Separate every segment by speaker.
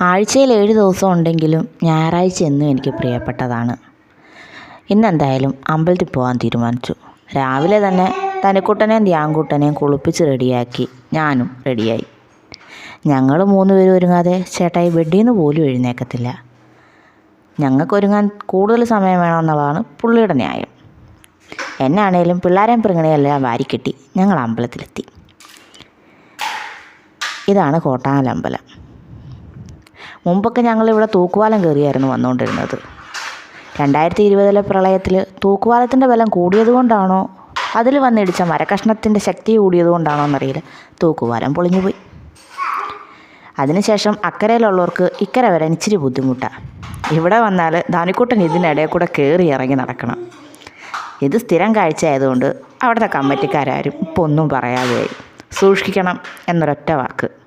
Speaker 1: ആഴ്ചയിൽ ഏഴ് ദിവസം ഉണ്ടെങ്കിലും ഞായറാഴ്ച എന്നും എനിക്ക് പ്രിയപ്പെട്ടതാണ്. ഇന്നെന്തായാലും അമ്പലത്തിൽ പോകാൻ തീരുമാനിച്ചു. രാവിലെ തന്നെ തനിക്കുട്ടനെയും ധ്യാൻകുട്ടനെയും കുളിപ്പിച്ച് റെഡിയാക്കി ഞാനും റെഡിയായി. ഞങ്ങൾ മൂന്ന് പേരും ഒരുങ്ങാതെ ചേട്ടായി ബെഡിൽ നിന്ന് പോലും എഴുന്നേക്കത്തില്ല. ഞങ്ങൾക്ക് ഒരുങ്ങാൻ കൂടുതൽ സമയം വേണമെന്നുള്ളതാണ് പുള്ളിയുടെ ന്യായം. എന്നാണേലും പിള്ളേരെയും പിറങ്ങനെയെല്ലാം വാരിക്കെട്ടി ഞങ്ങൾ അമ്പലത്തിലെത്തി. ഇതാണ് കോട്ടാനൽ അമ്പലം മുമ്പൊക്കെ ഞങ്ങളിവിടെ തൂക്കുപാലം കയറിയായിരുന്നു വന്നുകൊണ്ടിരുന്നത്. രണ്ടായിരത്തി ഇരുപതിലെ പ്രളയത്തിൽ തൂക്കുപാലത്തിന്റെ ബലം കൂടിയതുകൊണ്ടാണോ അതിൽ വന്നിടിച്ച മരക്കഷ്ണത്തിന്റെ ശക്തി കൂടിയത് കൊണ്ടാണോ എന്നറിയില്ല. തൂക്കുപാലം പൊളിഞ്ഞു പോയി. അതിനുശേഷം അക്കരയിലുള്ളവർക്ക് ഇക്കരെ വരാൻ ഇച്ചിരി ബുദ്ധിമുട്ടാണ് ഇവിടെ വന്നാൽ ധാനിക്കുട്ടൻ ഇതിനിടയിൽ കൂടെ കയറി ഇറങ്ങി നടക്കണം. ഇത് സ്ഥിരം കാഴ്ച ആയതുകൊണ്ട് അവിടുത്തെ കമ്മിറ്റിക്കാരും ഇപ്പോൾ ഒന്നും പറയാതെയായി. സൂക്ഷിക്കണം എന്നൊരൊറ്റ വാക്ക്.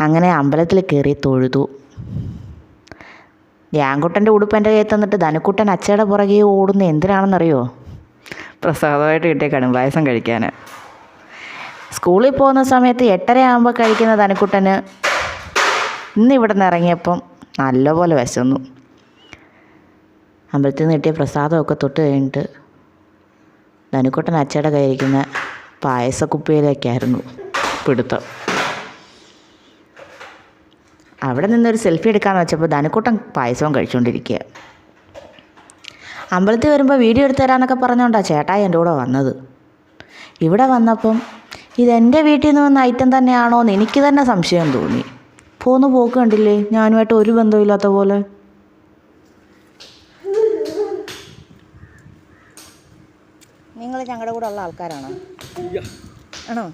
Speaker 1: അങ്ങനെ അമ്പലത്തിൽ കയറി തൊഴുതു. ധ്യാൻകുട്ടന്റെ ഉടുപ്പ് എന്റെ കയ്യിൽ തന്നിട്ട് ധനുക്കുട്ടൻ അച്ചയുടെ പുറകെ ഓടുന്ന എന്തിനാണെന്നറിയോ? പ്രസാദമായിട്ട് കിട്ടിയ കടുംപായസം കഴിക്കാൻ. സ്കൂളിൽ പോകുന്ന സമയത്ത് എട്ടര ആകുമ്പോൾ കഴിക്കുന്ന ധനുക്കുട്ടന് ഇന്ന് ഇവിടെ നിന്ന് ഇറങ്ങിയപ്പം നല്ലപോലെ വിശന്നു. അമ്പലത്തിൽ നിന്ന് കിട്ടിയ പ്രസാദമൊക്കെ തൊട്ട് കഴിഞ്ഞിട്ട് ധനുക്കുട്ടൻ അച്ചയുടെ കയ്യിരിക്കുന്ന പായസക്കുപ്പിയിലേക്കായിരുന്നു പിടുത്തം. അവിടെ നിന്നൊരു സെൽഫി എടുക്കാമെന്ന് വെച്ചപ്പോൾ ധനക്കൂട്ടം പായസവും കഴിച്ചുകൊണ്ടിരിക്കുക അമ്പലത്തിൽ വരുമ്പോൾ വീഡിയോ എടുത്തു തരാമെന്നൊക്കെ പറഞ്ഞുകൊണ്ടാണ് ചേട്ടായി എന്റെ കൂടെ വന്നത്. ഇവിടെ വന്നപ്പം ഇതെന്റെ വീട്ടിൽ നിന്ന് വന്ന ഐറ്റം തന്നെയാണോ എന്ന് എനിക്ക് തന്നെ സംശയം തോന്നി. പോന്ന് പോക്ക് കണ്ടില്ലേ? ഞാനുമായിട്ട് ഒരു ബന്ധമില്ലാത്ത പോലെ. നിങ്ങൾ ഞങ്ങളുടെ കൂടെ ഉള്ള ആൾക്കാരാണോ? ആണോ?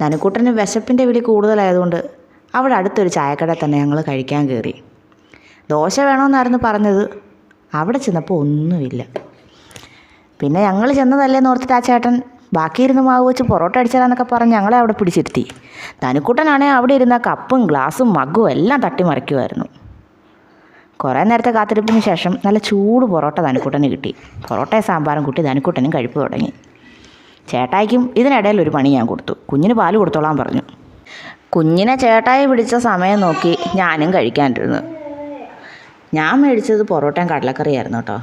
Speaker 1: ധനുക്കുട്ടന് വിശപ്പിന്റെ വിളി കൂടുതലായതുകൊണ്ട് അവിടെ അടുത്തൊരു ചായക്കട തന്നെ ഞങ്ങൾ കഴിക്കാൻ കയറി ദോശ വേണമെന്നായിരുന്നു പറഞ്ഞത്. അവിടെ ചെന്നപ്പോൾ ഒന്നുമില്ല. പിന്നെ ഞങ്ങൾ ചെന്നതല്ലേന്ന് ഓർത്തിട്ട് ആ ചേട്ടൻ ബാക്കി ഇരുന്ന് മാവ് വെച്ച് പൊറോട്ട അടിച്ചാലെന്നൊക്കെ പറഞ്ഞ് ഞങ്ങളെ അവിടെ പിടിച്ചിരുത്തി. ധനുക്കുട്ടനാണെങ്കിൽ അവിടെ ഇരുന്ന കപ്പും ഗ്ലാസും മഗ്ഗും എല്ലാം തട്ടിമറിക്കുമായിരുന്നു കുറേ നേരത്തെ കാത്തിരിപ്പിന് ശേഷം നല്ല ചൂട് പൊറോട്ട തനിക്കുട്ടന് കിട്ടി. പൊറോട്ടയും സാമ്പാറും കൂട്ടി തനിക്കുട്ടനും കഴിപ്പ് തുടങ്ങി. ചേട്ടായിക്കും ഇതിനിടയിൽ ഒരു പണി ഞാൻ കൊടുത്തു. കുഞ്ഞിന് പാൽ കൊടുത്തോളാൻ പറഞ്ഞു. കുഞ്ഞിനെ ചേട്ടായി പിടിച്ച സമയം നോക്കി ഞാനും കഴിക്കാനിരുന്നു. ഞാൻ മേടിച്ചത് പൊറോട്ടയും കടലക്കറിയായിരുന്നു കേട്ടോ.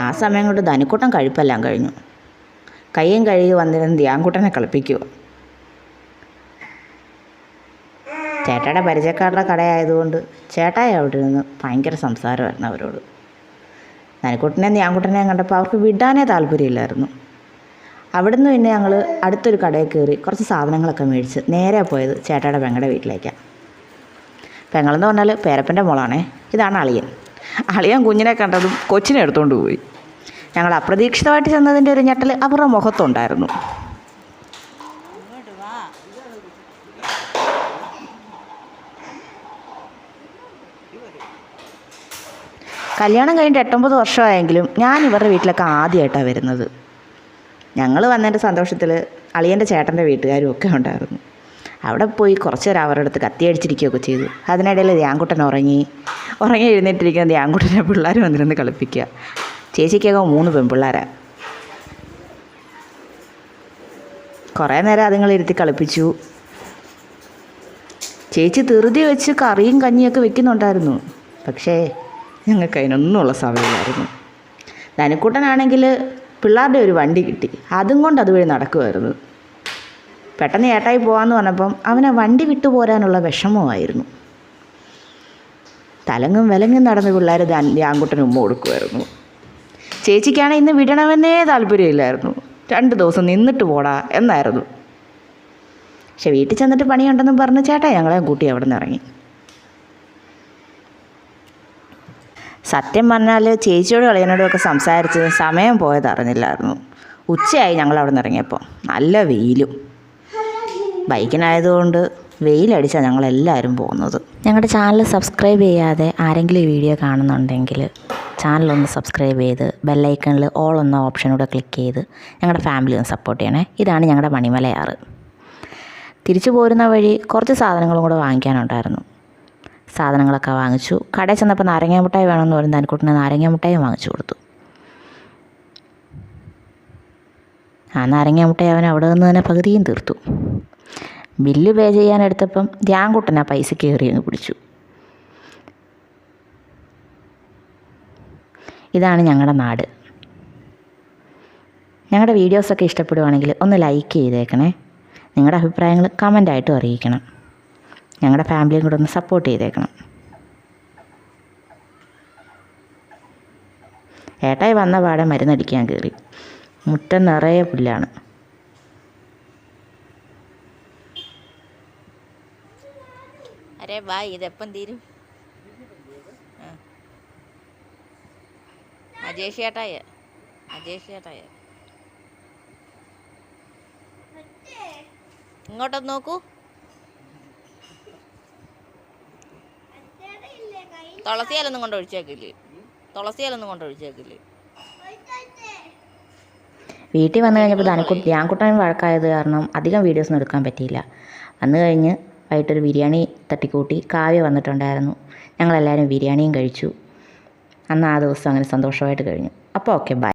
Speaker 1: ആ സമയം കൊണ്ട് ധനിക്കൂട്ടം കഴിപ്പെല്ലാം കഴിഞ്ഞു. കയ്യും കഴുകി വന്നിരുന്ന് ധ്യാൻകുട്ടനെ കളിപ്പിക്കുക. ചേട്ടായുടെ പരിചയക്കാരുടെ കടയായതുകൊണ്ട് ചേട്ടായി അവിടെ ഇരുന്ന് ഭയങ്കര സംസാരമായിരുന്നു അവരോട്. നനക്കുട്ടനെയും ധ്യാൻകുട്ടനെയും കണ്ടപ്പോൾ അവർക്ക് വിടാനേ താല്പര്യമില്ലായിരുന്നു. അവിടുന്ന് പിന്നെ ഞങ്ങൾ അടുത്തൊരു കടയിൽ കയറി കുറച്ച് സാധനങ്ങളൊക്കെ മേടിച്ച് നേരെ പോയത് ചേട്ടായുടെ പെങ്ങളുടെ വീട്ടിലേക്കാണ് പെങ്ങളെന്ന് പറഞ്ഞാൽ പേരപ്പന്റെ മോളാണേ. ഇതാണ് അളിയൻ. അളിയൻ കുഞ്ഞിനെ കണ്ടതും കൊച്ചിനെ എടുത്തുകൊണ്ട് പോയി. ഞങ്ങൾ അപ്രതീക്ഷിതമായിട്ട് ചെന്നതിന്റെ ഒരു ഞെട്ടൽ അവരുടെ മുഖത്തുണ്ടായിരുന്നു. കല്യാണം കഴിഞ്ഞിട്ട് എട്ടൊമ്പത് വർഷമായെങ്കിലും ഞാൻ ഇവരുടെ വീട്ടിലൊക്കെ ആദ്യമായിട്ടാണ് വരുന്നത്. ഞങ്ങൾ വന്നതിന്റെ സന്തോഷത്തിൽ അളിയന്റെ ചേട്ടന്റെ വീട്ടുകാരും ഒക്കെ ഉണ്ടായിരുന്നു. അവിടെ പോയി കുറച്ച് നേരം അവരുടെ അടുത്ത് കത്തിയടിച്ചിരിക്കുകയൊക്കെ ചെയ്തു. അതിനിടയിൽ ധ്യാൻകുട്ടൻ ഉറങ്ങി. ഉറങ്ങി എഴുന്നേറ്റിരിക്കുന്ന ധ്യാൻകുട്ടനെ പിള്ളേർ വന്നിരുന്ന് കളിപ്പിക്കുക. ചേച്ചിക്കൊക്കെ മൂന്ന് പെൺപിള്ളേരാണ് കുറേ നേരം അതുങ്ങൾ ഇരുത്തി കളിപ്പിച്ചു. ചേച്ചി ധൃതി വെച്ച് കറിയും കഞ്ഞിയൊക്കെ വെക്കുന്നുണ്ടായിരുന്നു. പക്ഷേ ഞങ്ങൾക്ക് അതിനൊന്നുമുള്ള സമയമില്ലായിരുന്നു. ധനുക്കുട്ടനാണെങ്കിൽ പിള്ളേരുടെ ഒരു വണ്ടി കിട്ടി. അതും കൊണ്ട് അതുവഴി നടക്കുമായിരുന്നു പെട്ടെന്ന് ഏട്ടായി പോകാമെന്ന് പറഞ്ഞപ്പം അവനെ വണ്ടി വിട്ടു പോരാനുള്ള വിഷമമായിരുന്നു. തലങ്ങും വിലങ്ങും നടന്ന് പിള്ളേർ ധ്യാൻകുട്ടന് ഉമ്മ കൊടുക്കുമായിരുന്നു ചേച്ചിക്കാണ് ഇന്ന് വിടണമെന്നേ താല്പര്യമില്ലായിരുന്നു. രണ്ട് ദിവസം നിന്നിട്ട് പോടാ എന്നായിരുന്നു. പക്ഷെ വീട്ടിൽ ചെന്നിട്ട് പണിയുണ്ടെന്നും പറഞ്ഞ് ചേട്ടാ ഞങ്ങളെ കൂട്ടി അവിടെ നിന്ന് ഇറങ്ങി. സത്യം പറഞ്ഞാൽ ചേച്ചിയോടും അളിയനോടും ഒക്കെ സംസാരിച്ച് സമയം പോയത് അറിഞ്ഞില്ലായിരുന്നു. ഉച്ചയായി ഞങ്ങൾ അവിടെ നിന്ന് ഇറങ്ങിയപ്പോൾ നല്ല വെയിലും. ബൈക്കിനായതുകൊണ്ട് വെയിലടിച്ചാണ് ഞങ്ങളെല്ലാവരും പോകുന്നത്. ഞങ്ങളുടെ ചാനൽ സബ്സ്ക്രൈബ് ചെയ്യാതെ ആരെങ്കിലും ഈ വീഡിയോ കാണുന്നുണ്ടെങ്കിൽ ചാനലൊന്ന് സബ്സ്ക്രൈബ് ചെയ്ത് ബെല്ലൈക്കണിൽ ഓൾ എന്ന ഓപ്ഷനൂടെ ക്ലിക്ക് ചെയ്ത് ഞങ്ങളുടെ ഫാമിലി ഒന്ന് സപ്പോർട്ട് ചെയ്യണേ. ഇതാണ് ഞങ്ങളുടെ മണിമലയാറ്. തിരിച്ചു പോരുന്ന വഴി കുറച്ച് സാധനങ്ങളും കൂടെ വാങ്ങിക്കാനുണ്ടായിരുന്നു. സാധനങ്ങളൊക്കെ വാങ്ങിച്ചു. കടയിൽ ചെന്നപ്പോൾ നാരങ്ങ മുട്ടായി വേണമെന്ന് പറഞ്ഞ് ധനക്കൂട്ടിന് നാരങ്ങ മുട്ടായി വാങ്ങിച്ചു കൊടുത്തു. ആ നാരങ്ങ മുട്ടായി അവൻ അവിടെ നിന്ന് തന്നെ പകുതിയും തീർത്തു. ബില്ല് പേ ചെയ്യാനെടുത്തപ്പം ധ്യാൻകുട്ടൻ ആ പൈസ കയറി അങ്ങ് പിടിച്ചു. ഇതാണ് ഞങ്ങളുടെ നാട്. ഞങ്ങളുടെ വീഡിയോസൊക്കെ ഇഷ്ടപ്പെടുവാണെങ്കിൽ ഒന്ന് ലൈക്ക് ചെയ്തേക്കണേ. നിങ്ങളുടെ അഭിപ്രായങ്ങൾ കമന്റായിട്ടും അറിയിക്കണം. ഞങ്ങളുടെ ഫാമിലിയും കൂടെ ഒന്ന് സപ്പോർട്ട് ചെയ്തേക്കണം. ഏട്ടായി വന്ന പാടെ മരുന്നടിക്കാൻ കയറി മുറ്റം നിറയെ പുല്ലാണ്. അരേ ബാ ഇതെപ്പം തീരും. അജേഷ് ചേട്ടായ അജേഷ് ചേട്ടായ ഇങ്ങോട്ടൊന്ന് നോക്കൂ. തുളസിയാലൊന്നും കൊണ്ട് ഒഴിച്ചേക്കില്ലേ? തുളസിയാലൊന്നും കൊണ്ട് ഒഴിച്ചേക്കില്ലേ? വീട്ടിൽ വന്നു കഴിഞ്ഞപ്പോൾ ധനക്കു ധ്യാൻകുട്ടൻ വഴക്കായത് കാരണം അധികം വീഡിയോസൊന്നും എടുക്കാൻ പറ്റിയില്ല. വന്നു കഴിഞ്ഞ് വൈകിട്ടൊരു ബിരിയാണി തട്ടിക്കൂട്ടി കാവ്യ വന്നിട്ടുണ്ടായിരുന്നു. ഞങ്ങളെല്ലാവരും ബിരിയാണിയും കഴിച്ചു. അന്ന് ആ ദിവസം അങ്ങനെ സന്തോഷമായിട്ട് കഴിഞ്ഞു. അപ്പോൾ ഓക്കെ ബൈ